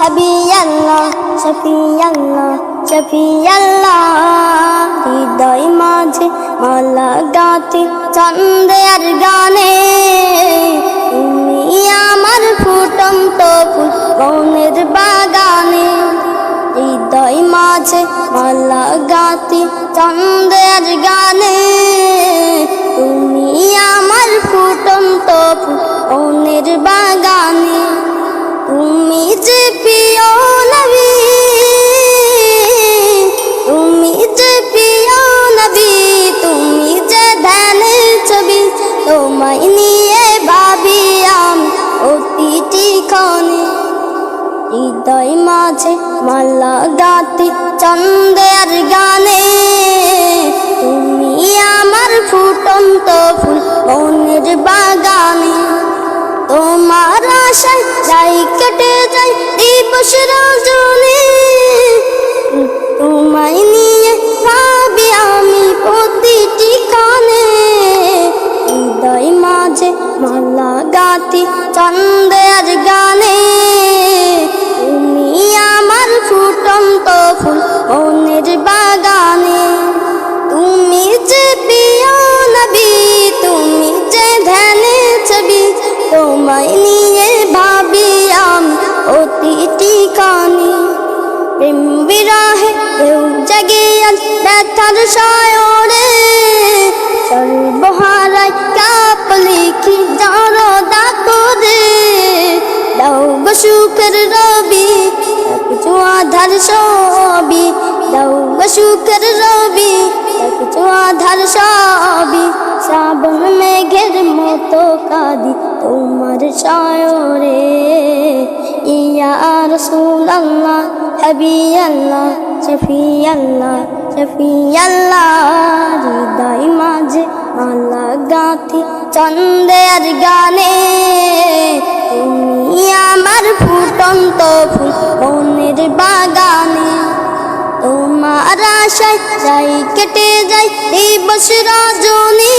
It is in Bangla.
হাবিবি আল্লাহ শফি আল্লাহ শফি আল্লাহ হৃদয় মাঝে মালা গাতি চন্দে আর গানে। তুমি আমার ফুটন্ত মনের বাগানে। হৃদয় মাঝে মালা গাতি চন্দের গানে। মালা গাতি চন্দের গানে। তুমি আমার ফুটন্ত ফুল মনের বাগানে। তোমার আশায় যাই কেটে যাই দিবস রজনী। তোমায় নিয়ে ভাবি আমি প্রতিটি কানে হৃদয় মাঝে মালা গাতি চন্দের গানে। কানে। প্রেম বিরাহে কেউ জাগে ব্যথার সায়রে। সর্বহারায় কাপ লিখি জড়দা করে। দাও গো সুখের রবি কিছু আধার সবই। দাও গো সুখের রবি কিছু আধার সবই। শ্রাবণ মেঘের মতো কাঁদি তোমার সায়রে। রসুল আল্লাহ হবি আল্লাহ শফি আল্লাহ শফি আল্লাহ হৃদয় মাঝে মালা গাঁথি চন্দের গানে তুমি আমার ফুটন্ত ফুল মনের বাগানে তোমার আশায় যাই কেটে যাই দিবস রজনী